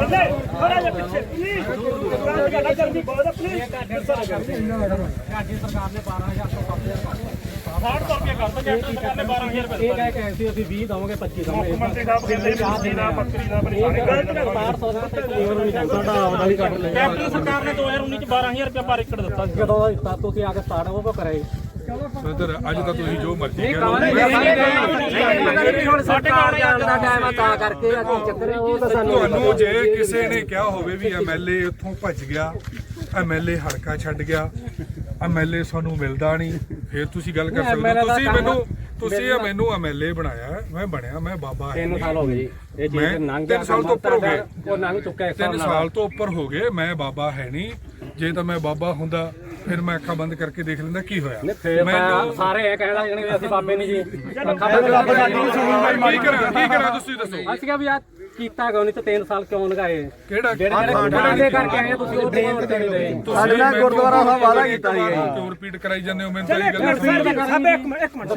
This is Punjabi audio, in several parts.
ਥੋੜਾ ਜਿਹਾ ਪਿੱਛੇ ਪਲੀਜ਼ ਗੱਲ ਕਰਨਾ ਜਲਦੀ ਬਹੁਤ ਹੈ ਪਲੀਜ਼ ਸਾਡੀ ਸਰਕਾਰ ਨੇ 12000 ਤੋਂ 5000 60 ਰੁਪਏ ਕਰ ਦੋ ਜੱਟ ਸਰਕਾਰ ਨੇ 12000 ਰੁਪਏ ਇਹ ਕਹਿ ਕੇ ਆਏ ਸੀ ਅਸੀਂ 20 ਦਵਾਂਗੇ 25 ਦਵਾਂਗੇ ਮੰਤਰੀ ਸਾਹਿਬ ਕਹਿੰਦੇ ਸਬਜ਼ੀ ਦਾ ਬੱਕਰੀ ਦਾ ਪਰੇਸ਼ਾਨੀ ਗਲਤ ਨਾ 1200 ਦਾ ਤੇ ਲੇਬਰ ਵੀ ਸਾਡਾ ਆਪਦਾ ਵੀ ਕੱਢ ਲਿਆ ਕੈਪਟਨ ਸਰਕਾਰ ਨੇ 2019 ਚ 12000 ਰੁਪਏ ਪਰ ਏਕੜ ਦਿੱਤਾ ਸੀ ਜਦੋਂ ਦਾ ਦਿੱਤਾ ਤੁਸੀਂ ਆ ਕੇ ਸਟਾਰਟ ਉਹ ਕੋ ਕਰਾਏ ਸਦਰ ਅੱਜ ਤਾਂ ਤੁਸੀਂ ਜੋ ਮਰਜ਼ੀ ਕਰੋ ਹੁਣ ਸਰਕਾਰ ਦਾ ਟਾਈਮ ਆ ਤਾਂ ਕਰਕੇ ਆ ਚੱਕਰ ਉਹ ਤਾਂ ਸਾਨੂੰ ਤੁਹਾਨੂੰ ਜੇ ਕਿਸੇ ਨੇ ਕਿਹਾ ਹੋਵੇ ਵੀ ਐਮਐਲਏ ਉੱਥੋਂ ਭੱਜ ਗਿਆ ਐਮਐਲਏ ਹਲਕਾ ਛੱਡ ਗਿਆ ਐਮਐਲਏ ਸਾਨੂੰ ਮਿਲਦਾ ਨਹੀਂ ਫਿਰ ਤੁਸੀਂ ਗੱਲ ਕਰ ਸਕਦੇ ਹੋ। ਤੁਸੀਂ ਮੈਨੂੰ ਤੁਸੀਂ ਮੈਨੂੰ ਐਮਐਲਏ ਬਣਾਇਆ ਮੈਂ ਬਣਿਆ ਮੈਂ ਬਾਬਾ ਹੈ। 3 ਸਾਲ ਹੋ ਗਏ ਜੀ। ਇਹ ਚੀਜ਼ ਮੈਂ ਲੰਘ ਤਿੰਨ ਸਾਲ ਤੋਂ ਉੱਪਰ ਹੋ ਗਏ। ਉਹ ਲੰਘ ਚੁੱਕਾ ਇੱਕ ਤਿੰਨ ਸਾਲ ਤੋਂ ਉੱਪਰ ਹੋ ਗਏ ਮੈਂ ਬਾਬਾ ਹੈ ਨਹੀਂ। ਜੇ ਤਾਂ ਮੈਂ ਬਾਬਾ ਹੁੰਦਾ ਫਿਰ ਮੈਂ ਅੱਖਾਂ ਬੰਦ ਕਰਕੇ ਦੇਖ ਲੈਂਦਾ ਕੀ ਹੋਇਆ। ਤਾਂ ਸਾਰੇ ਇਹ ਕਹਿਣ ਜਾਣਗੇ ਵੀ ਅਸੀਂ ਬਾਬੇ ਨਹੀਂ ਜੀ। ਅੱਖਾਂ ਕੀ ਕਰਾਂ ਕੀ ਕਰਾਂ ਤੁਸੀਂ ਦੱਸੋ? ਅਸੀਂ ਕਿਹਾ ਵੀ ਆ ਕੀਤਾ ਕਿਉਂ ਨਹੀਂ ਤੇ 3 ਸਾਲ ਕਿਉਂ ਲਗਾਏ? ਕਿਹੜਾ ਜਿਹੜੇ ਕਰਕੇ ਆਏ ਤੁਸੀਂ ਉਹ ਤੇ ਵੋਟ ਨਹੀਂ ਸਾਡੇ ਨਾਲ ਗੁਰਦੁਆਰਾ ਸਾਹਿਬ ਵਾਦਾ ਕੀਤਾ ਸੀ ਕਿਉਂ ਰਿਪੀਟ ਕਰਾਈ ਜਾਂਦੇ ਹੋ ਮੈਨੂੰ ਤਾਂ ਇਹ ਗੱਲ ਨਹੀਂ ਸਭ ਇੱਕ ਮਿੰਟ ਇੱਕ ਮਿੰਟ।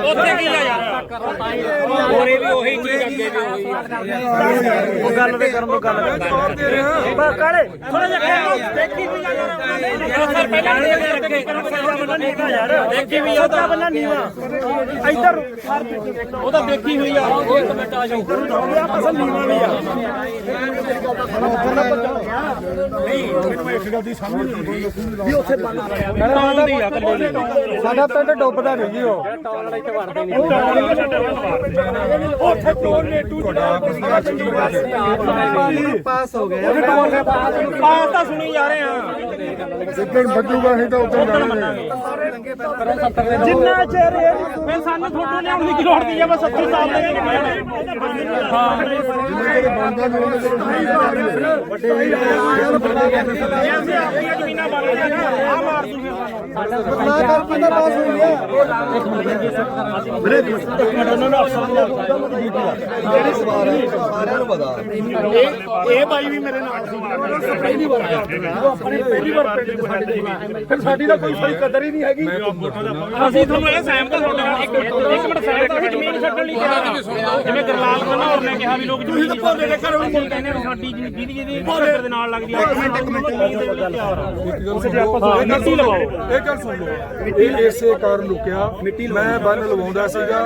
ਉੱਥੇ ਕੀ ਆ ਯਾਰ ਹੋਰੇ ਵੀ ਉਹੀ ਚੀਜ਼ ਅੱਗੇ ਵੀ ਉਹੀ ਉਹ ਗੱਲ ਵੀ ਕਰਨ ਤੋਂ ਗੱਲ ਦੇ ਰਿਹਾ ਬਸ ਕਾਲੇ ਥੋੜਾ ਜਿਹਾ ਦੇਖੀ ਵੀ ਜਾ ਯਾਰ ਸਰ ਪਹਿਲਾਂ ਬੰਦਾ ਨੀਵਾ ਯਾਰ। ਦੇਖੀ ਵੀ ਆ ਬੰਦਾ ਨੀਵਾ। ਇੱਧਰ ਉਹ ਤਾਂ ਦੇਖੀ ਹੋਈ ਆ। ਉਹ ਇੱਕ ਮਿੰਟ ਆ ਜਾਓ ਆ ਅਸਲ ਨੀਵਾ ਵੀ ਆ ਸਾਡਾ ਪਿੰਡ ਡੁੱਬਦਾ ਨਹੀਂ ਜੀ ਉਹ। ਟੌਲ ਵਾਲਾ ਇੱਥੇ ਵੜਦੇ ਨਹੀਂ। ਉੱਥੇ ਟੋਲ ਨੇ ਟੂ ਪਾਸ ਹੋ ਗਿਆ। ਪਾਸ ਤਾਂ ਸੁਣੀ ਜਾ ਰਹੇ ਆ ਜਿੱਦਣ ਵੱਜੂਗਾ ਅਸੀਂ ਤਾਂ ਉਦੋਂ ਜਾਣਾਂਗੇ ਜਿੰਨਾ ਚਿਰ ਇਹ ਮੈਂ ਸਾਨੂੰ ਤੁਹਾਡੇ ਲਿਆਉਣ ਦੀ ਕੀ ਲੋੜ ਨਹੀਂ ਆ ਬਸ 70 ਸਾਲ ਦੇ ਜਿਹੜੀ ਹੈ ਸਾਰਿਆਂ ਨੂੰ ਪਤਾ। ਇਹ ਇਹ ਬਾਈ ਵੀ ਮੇਰੇ ਨਾਲ ਸੀ। ਪਹਿਲੀ ਵਾਰ ਆਇਆ ਉਹ ਆਪਣੀ ਪਹਿਲੀ ਵਾਰ ਪਿੰਡ ਚ ਸਾਡੇ ਦੇ ਫਿਰ ਸਾਡੀ ਤਾਂ ਕੋਈ ਸਹੀ ਕਦਰ ਹੀ ਨਹੀਂ ਹੈਗੀ। ਅਸੀਂ ਤੁਹਾਨੂੰ ਇਹ ਸਹਿਮਤ ਹਾਂ ਤੁਹਾਡੇ ਨਾਲ ਇੱਕ ਇੱਕ ਮਿੰਟ ਸਹਿਮਤ ਹਾਂ ਜ਼ਮੀਨ ਛੱਡਣ ਲਈ ਕਿਹਾ? ਜਿਵੇਂ ਗਰਲਾਲ ਖੰਨਾ ਹੋਰ ਨੇ ਕਿਹਾ ਵੀ ਲੋਕ ਜ਼ਮੀਨ ਤੁਸੀਂ ਭੋਲੇ ਦੇ ਘਰੋਂ ਨਹੀਂ ਕਹਿੰਦੇ ਵੀ ਸਾਡੀ ਜਿਹਦੀ ਜਿਹਦੀ ਭੋਲੇ ਦੇ ਨਾਲ ਲੱਗਦੀ ਹੈ ਇੱਕ ਮਿੰਟ ਇੱਕ ਮਿੰਟ। ਜ਼ਮੀਨ ਦੇ ਵਿੱਚ ਤਿਆਰ ਆ। ਇਹ ਗੱਲ ਸੁਣ। ਲਓ ਇਹ ਗੱਲ ਸੁਣ। ਲਓ ਇਹ ਇਸੇ ਕਾਰਨ ਲੁਕਿਆ। ਮੈਂ ਬੰਨ ਲਵਾਉਂਦਾ ਸੀਗਾ।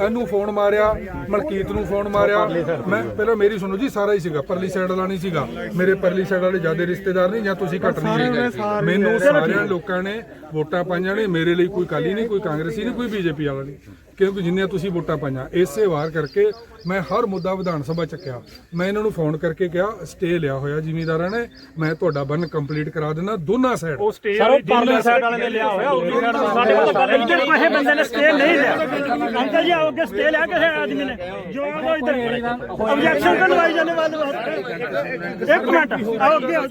ਇਹਨੂੰ ਫੋਨ ਮਾਰਿਆ ਮਲਕੀਤ ਨੂੰ ਫੋਨ ਮਾਰਿਆ। ਮੈਂ ਪਹਿਲਾਂ ਮੇਰੀ ਸੁਣੋ ਜੀ ਸਾਰਾ ਹੀ ਸੀਗਾ ਪਰਲੀ ਸਾਈਡ ਵਾਲਾ ਨਹੀਂ ਸੀਗਾ। ਮੇਰੇ ਪਰਲੀ ਸਾਈਡ ਵਾਲੇ ਜਿਆਦੇ ਰਿਸ਼ਤੇਦਾਰ ਨਹੀਂ ਜਾਂ ਤੁਸੀਂ ਘੱਟ ਨਹੀਂ ਹੈਗੇ? ਮੈਨੂੰ ਸਾਰਿਆਂ ਲੋਕਾਂ ਨੇ ਵੋਟਾਂ ਪਾਈਆਂ ਨੇ ਮੇਰੇ ਲਈ ਕੋਈ ਕਾਲੀ ਨਹੀਂ ਕੋਈ ਕਾਂਗਰਸੀ ਨਹੀਂ ਕੋਈ ਬੀਜੇਪੀ ਵਾਲਾ ਨਹੀਂ। ਕਿਉਂਕਿ ਜਿੰਨੇ ਤੁਸੀਂ ਵੋਟਾਂ ਪਾਈਆਂ ਇਸੇ ਵਾਰ ਕਰਕੇ ਮੈਂ ਹਰ ਮੁੱਦਾ ਵਿਧਾਨ ਸਭਾ ਚੱਕਿਆ ਮੈਂ ਇਹਨਾਂ ਨੂੰ ਫੋਨ ਕਰਕੇ ਕਿਹਾ ਸਟੇ ਲਿਆ ਹੋਇਆ ਜ਼ਿਮੀਂਦਾਰਾਂ ਨੇ ਮੈਂ ਤੁਹਾਡਾ ਬੰਨ ਕੰਪਲੀਟ ਕਰਾ ਦੇਣਾ ਦੋਨਾਂ ਸਾਈਡ ਸਰ ਉਹ ਪਰਲੇ ਸਾਈਡ ਵਾਲੇ ਨੇ ਲਿਆ ਹੋਇਆ ਸਾਡੇ ਕੋਲ ਤਾਂ ਇੱਧਰ ਕਿਸੇ ਬੰਦੇ ਨੇ ਸਟੇ ਨਹੀਂ ਲਿਆ। ਅੰਕਲ ਜੀ ਆਓ ਸਟੇ ਲਿਆ ਕਿਸੇ ਆਦਮੀ ਨੇ। ਜਵਾਬ ਦਿਓ ਇੱਧਰ ਆਬਜੈਕਸ਼ਨ ਕਰਵਾਈ ਜਾਂਦੇ ਵਾਲੇ ਇੱਕ ਮਿੰਟ ਆਓ ਅੱਗੇ ਆਓ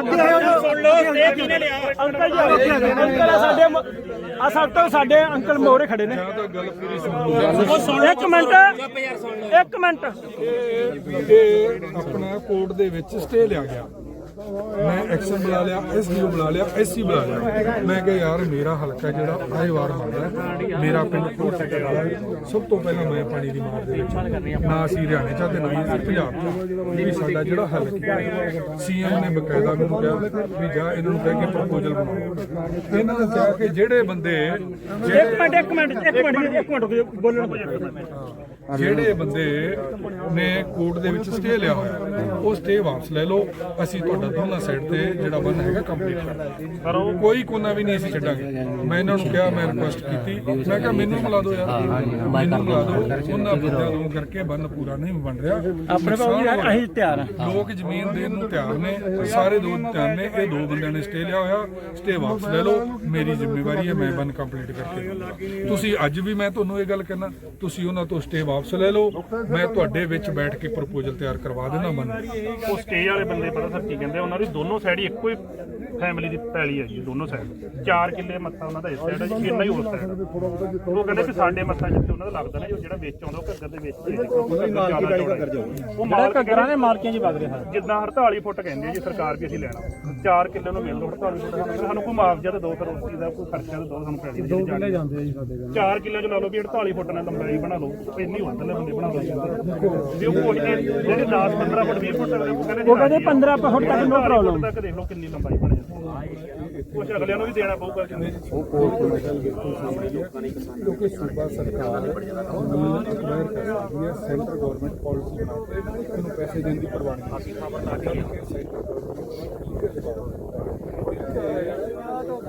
ਅੱਗੇ ਆਓ ਸੁਣ ਲਓ ਸਟੇ ਕਿਹਨੇ ਲਿਆ? ਅੰਕਲ ਜੀ ਆਓ। ਅੰਕਲ ਸਾਡੇ ਆ ਸਭ ਤੋਂ ਸਾਡੇ ਅੰਕਲ ਮੋਰੇ ਖੜੇ ਨੇ। ਜਾਂ ਇੱਕ ਮਿੰਟ ਇੱਕ ਮਿੰਟ। ਇਹ ਆਪਣਾ ਕੋਰਟ ਦੇ ਵਿੱਚ ਸਟੇ ਲਿਆ ਗਿਆ। ਮੈਂ ਐਕਸ਼ਨ ਬੁਲਾ ਲਿਆ ਐਸਡੀਓ ਬੁਲਾ ਲਿਆ ਐਸਸੀ ਬੁਲਾ ਲਿਆ। ਮੈਂ ਕਿਹਾ ਯਾਰ ਮੇਰਾ ਹਲਕਾ ਜਿਹੜਾ ਆਏ ਵਾਰ ਹੈ, ਮੇਰਾ ਪਿੰਡ ਕੋਟ ਸਭ ਤੋਂ ਪਹਿਲਾਂ ਮੈਂ ਪਾਣੀ ਦੀ ਮਾਰ ਦੇ ਵਿੱਚ ਨਾ ਅਸੀਂ ਹਰਿਆਣੇ ਚ ਤੇ ਨਾ ਅਸੀਂ ਪੰਜਾਬ ਚ ਵੀ ਸਾਡਾ ਜਿਹੜਾ ਹਲਕਾ ਸੀਐਮ ਨੇ ਬਕਾਇਦਾ ਮੈਨੂੰ ਕਿਹਾ ਵੀ ਜਾ ਇਹਨਾਂ ਨੂੰ ਕਹਿ ਕੇ ਪ੍ਰਪੋਜ਼ਲ ਬਣਾਓ। ਇਹਨਾਂ ਨੇ ਕਿਹਾ ਕਿ ਜਿਹੜੇ ਬੰਦੇ ਇੱਕ ਮਿੰਟ ਇੱਕ ਮਿੰਟ ਇੱਕ ਮਿੰਟ ਇੱਕ ਮਿੰਟ ਬੋਲਣ ਜਿਹੜੇ ਬੰਦੇ ਨੇ ਕੋਰਟ ਦੇ ਵਿੱਚ ਸਟੇ ਲਿਆ ਹੋਇਆ ਉਹ ਸਟੇ ਵਾਪਸ ਲੈ ਲਓ। ਅਸੀਂ ਤੁਹਾਡਾ ਦੋਨਾਂ ਸਾਈਡ ਤੇ ਜਿਹੜਾ ਬੰਨ ਹੈਗਾ ਕੰਪਲੀਟ ਕਰ ਦਾਂਗੇ ਕੋਈ ਕੋਨਾ ਵੀ ਨਹੀਂ ਅਸੀਂ ਛੱਡਾਂਗੇ। ਮੈਂ ਇਹਨਾਂ ਨੂੰ ਕਿਹਾ ਮੈਂ ਰਿਕੁਐਸਟ ਕੀਤੀ। ਮੈਂ ਕਿਹਾ ਮੈਨੂੰ ਮਿਲਾ ਦਿਓ ਯਾਰ। ਮੈਨੂੰ ਮਿਲਾ ਦਿਓ। ਉਹਨਾਂ ਬੰਦਿਆਂ ਨੂੰ ਕਰਕੇ ਬੰਨ ਪੂਰਾ ਨਹੀਂ ਬਣ ਰਿਹਾ। ਆਪਣੇ ਅਸੀਂ ਤਿਆਰ ਆ। ਲੋਕ ਜ਼ਮੀਨ ਦੇਣ ਨੂੰ ਤਿਆਰ ਨੇ। ਸਾਰੇ ਦੋ ਤਿਆਰ ਨੇ। ਇਹ ਦੋ ਬੰਦਿਆਂ ਨੇ ਸਟੇ ਲਿਆ ਹੋਇਆ। ਸਟੇ ਵਾਪਸ ਲੈ ਲਓ। ਮੇਰੀ ਜ਼ਿੰਮੇਵਾਰੀ ਹੈ ਮੈਂ ਬੰਨ ਕੰਪਲੀਟ ਕਰਕੇ। ਤੁਸੀਂ ਅੱਜ ਵੀ ਮੈਂ ਤੁਹਾਨੂੰ ਇਹ ਗੱਲ ਕਹਿਣਾ ਤੁਸੀਂ ਉਹਨਾਂ ਤੋਂ ਸਟੇ ਵਾਪਸ ਲੈ ਲਓ। ਮੈਂ ਤੁਹਾਡੇ ਵਿੱਚ ਬੈਠ ਕੇ ਪ੍ਰਪੋਜ਼ਲ ਤਿਆਰ ਕਰਵਾ ਦੇਣਾ ਬੰਨ ਉਹ ਸਟੇ ਵਾਲੇ ਬੰਦੇ ਪਤਾ ਸਰ ਕੀ ਕਹਿੰਦੇ? ਉਹਨਾਂ ਦੀ ਦੋਨੋਂ ਸਾਈਡ ਹੀ ਇੱਕੋ ਹੀ ਫੈਮਿਲੀ ਦੀ ਪੈਲੀ ਹੈ ਜੀ ਦੋਨੋਂ ਸਾਈਡ 4 ਕਿੱਲੇ ਮੱਥਾ ਉਹਨਾਂ ਦਾ ਇਸ ਸਾਈਡ ਹੈ ਜੀ ਇੰਨਾ ਹੀ ਉਸ ਸਾਈਡ ਉਹ ਕਹਿੰਦੇ ਵੀ ਸਾਡੇ ਮੱਥਾ ਜਿੱਥੇ ਉਹਨਾਂ ਦਾ ਲੱਗਦਾ ਨਾ ਜੋ ਜਿਹੜਾ ਵਿੱਚ ਆਉਂਦਾ ਉਹ ਘੱਗਰ ਦੇ ਵਿੱਚ ਹੀ ਦੇਖੋ ਉਹ ਮਾਲਕੀ ਵਾਲੀ ਘੱਗਰ ਜਾਊ ਉਹ ਮਾਲਕ ਘੱਗਰਾਂ ਦੇ ਮਾਲਕੀਆਂ ਜੀ ਵਗ ਰਿਹਾ ਜਿੱਦਾਂ 48 ਫੁੱਟ ਕਹਿੰਦੇ ਆ ਜੀ ਸਰਕਾਰ ਵੀ ਅਸੀਂ ਲੈਣਾ। 4 ਕਿੱਲੇ ਨੂੰ ਮਿਲ ਲਓ 48 ਫੁੱਟ ਸਾਨੂੰ ਸਾਨੂੰ ਕੋਈ ਮੁਆਵਜ਼ਾ ਤਾਂ ਦੋ ਫਿਰ ਉਸ ਚੀਜ਼ ਦਾ ਕੋਈ ਖਰਚਾ ਤਾਂ ਦੋ ਸਾਨੂੰ ਪੈਸੇ ਦੇ ਜਾਂਦੇ ਜਾਂਦੇ ਆ ਜੀ ਸਾਡੇ 4 ਕਿੱਲੇ ਚ ਲਾ ਲਓ ਵੀ 48 ਫੁੱਟ ਨਾਲ ਲੰਬਾਈ ਬਣਾ ਲਓ ਇੰਨੀ ਅੰਦਰਲੇ ਬੰਦੇ ਬਣਾ ਲਓ। ਵੀ ਉਹ ਕੋਈ ਜਿਹੜੇ 10 15 ਫੁੱਟ 20 ਫੁੱਟ ਉਹ ਕਹਿੰਦੇ ਉਹ ਕਹਿੰਦੇ 15 ਫੁੱਟ ਤੱਕ ਹੈ ਨੋ ਪ੍ਰੋਬਲਮ ਤੱਕ ਦੇਖ ਲਓ ਕਿੰਨੀ ਲੰਬਾਈ ਬਣ ਜਾਂਦੀ ਕੁਝ ਅਗਲਿਆਂ ਨੂੰ ਵੀ ਦੇਣਾ ਪਊਗਾ ਉਹ ਕੋਲ ਕਮੇਟੀ ਬਿਲਕੁਲ ਸਾਹਮਣੇ ਲੋਕਾਂ ਨੇ ਕਿਸਾਨਾਂ ਕਿਉਂਕਿ ਸੂਬਾ ਸਰਕਾਰ ਨੂੰ ਸੈਂਟਰ ਗਵਰਨਮੈਂਟ ਪਾਲਿਸੀ ਬਣਾ ਕੇ ਉਹਨੂੰ ਪੈਸੇ ਦੇਣ ਦੀ ਪ੍ਰਵਾਨਗੀ। ਸੈਂਟਰ ਗਵਰਨਮੈਂਟ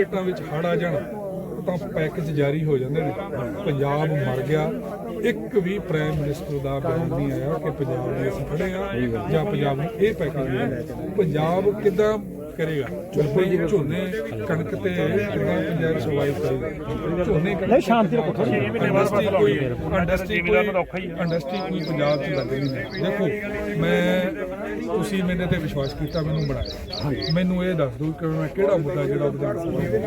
ਸਟੇਟਾਂ ਵਿੱਚ ਹੜ ਆ ਜਾਣ, ਤਾਂ ਪੈਕੇਜ ਜਾਰੀ ਹੋ ਜਾਂਦੇ ਨੇ। ਪੰਜਾਬ ਮਰ ਗਿਆ। ਇੱਕ ਵੀ ਪ੍ਰਾਈਮ ਮਿਨਿਸਟਰ ਦਾ ਬਿਆਨ ਨਹੀਂ ਆਇਆ ਕਿ ਪੰਜਾਬ ਦੇ ਅਸੀਂ ਖੜੇ ਆ ਜਾਂ ਪੰਜਾਬ ਨੂੰ ਇਹ ਪੈਕੇਜ ਮਿਲਿਆ ਪੰਜਾਬ ਕਿੱਦਾਂ ਕਰੇਗਾ। ਝੋਨੇ ਝੋਨੇ ਕਣਕ ਤੇ ਕਿੱਦਾਂ ਪੰਜਾਬ ਸਰਵਾਈਵ ਕਰੇਗਾ ਝੋਨੇ ਕਣਕ ਨਹੀਂ, ਸ਼ਾਂਤੀ ਰੱਖੋ ਥੋੜ੍ਹੀ। ਇੰਡਸਟਰੀ ਕੋਈ ਇੰਡਸਟਰੀ ਕੋਈ ਨੂੰ ਔਖਾ ਹੀ ਆ। ਇੰਡਸਟਰੀ ਕੋਈ ਪੰਜਾਬ 'ਚ ਲੱਗ ਨਹੀਂ ਰਹੀ। ਦੇਖੋ ਮੈਂ ਤੁਸੀਂ ਮੇਰੇ ਤੇ ਵਿਸ਼ਵਾਸ ਕੀਤਾ ਮੈਨੂੰ ਬਣਾਇਆ ਮੈਨੂੰ ਇਹ ਦੱਸ ਦਿਓ ਕਿ ਮੈਂ ਕਿਹੜਾ ਮੁੱਦਾ ਜਿਹੜਾ ਵਿਧਾਨ ਸਭਾ ਦੇ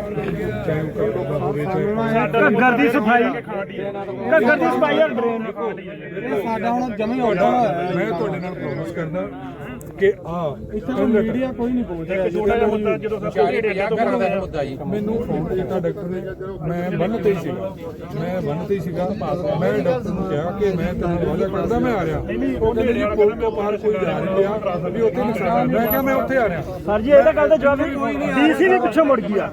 ਚਾਹੇ ਉਹ ਘਰ ਦਾ ਹੋਵੇ ਚਾਹੇ ਘੱਗਰ ਦੀ ਸਫ਼ਾਈ। ਘੱਗਰ ਦੀ ਸਫ਼ਾਈ ਆ। ਡਰੇਨ ਸਾਡਾ ਹੁਣ ਜਮੇ ਮੈਂ ਤੁਹਾਡੇ ਨਾਲ ਪ੍ਰੋਮਿਸ ਕਰਦਾ ਕਿ ਆ ਮੀਡੀਆ ਕੋਈ ਨਹੀਂ ਇੱਕ ਛੋਟਾ ਜਿਹਾ ਮੁੱਦਾ ਜਦੋਂ ਸਭ ਤੋਂ ਢੇਡੇ ਤੋਂ ਬਣਦਾ ਹੈ ਮੁੱਦਾ ਜੀ। ਮੈਨੂੰ ਫੋਨ ਕੀਤਾ ਡਾਕਟਰ ਨੇ ਮੈਂ ਬੰਨ ਤੇ ਹੀ ਸੀਗਾ। ਮੈਂ ਬੰਨ ਤੇ ਹੀ ਸੀਗਾ। ਮੈਂ ਡਾਕਟਰ ਨੂੰ ਕਿਹਾ ਕਿ ਮੈਂ ਤੈਨੂੰ ਵਾਅਦਾ ਕਰਦਾ ਮੈਂ ਆ ਰਿਹਾ। ਉਹ ਕਹਿੰਦੇ ਜੀ ਪੁਲ ਤੋਂ ਪਾਰ ਕੋਈ ਜਾ ਰਿਹਾ ਵੀ ਉੱਥੇ ਨੁਕਸਾਨ ਮੈਂ ਕਿਹਾ ਮੈਂ ਉੱਥੇ ਆ ਰਿਹਾ। ਸਰ ਜੀ ਇਹਦਾ ਗੱਲ ਦਾ ਜਵਾਬ ਡੀਸੀ ਵੀ ਪਿੱਛੇ ਮੁੜ ਗਿਆ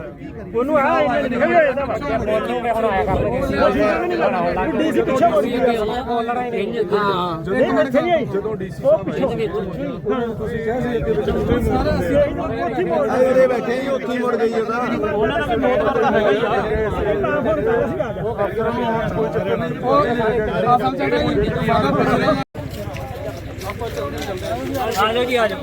ਉਹਨੂੰ ਆ ਇਹਨੇ ਲਿਖਿਆ ਹੋਇਆ ਇਹਦਾ ਬੋਲੋਗੇ ਹੁਣ ਆਇਆ ਕਰ ਡੀਸੀ ਪਿੱਛੇ ਮੁੜ ਗਿਆ ਹਾਂ ਨਹੀਂ ਆਈ ਜਦੋਂ ਡੀਸੀ ਪਿੱਛੋਂ। ਤੁਸੀਂ ਕਿਹਾ ਸੀ ਅੱਗੇ ਵਿੱਚ ਸਾਰਾ ਇਹਦੇ ਬੈਠੇ ਹੀ ਉੱਥੇ ਹੀ ਮੁੜ ਗਈ ਉਹਦਾ। ਉਹਨਾਂ ਦਾ ਵੀ ਨੋਟ ਕਰਦਾ ਹੈਗਾ ਹੀ ਆ ਤਾਂ ਫੋਨ ਕਰ ਸੀ ਆ ਗਿਆ ਆ ਜਾਓ ਜੀ ਆ ਜਾਓ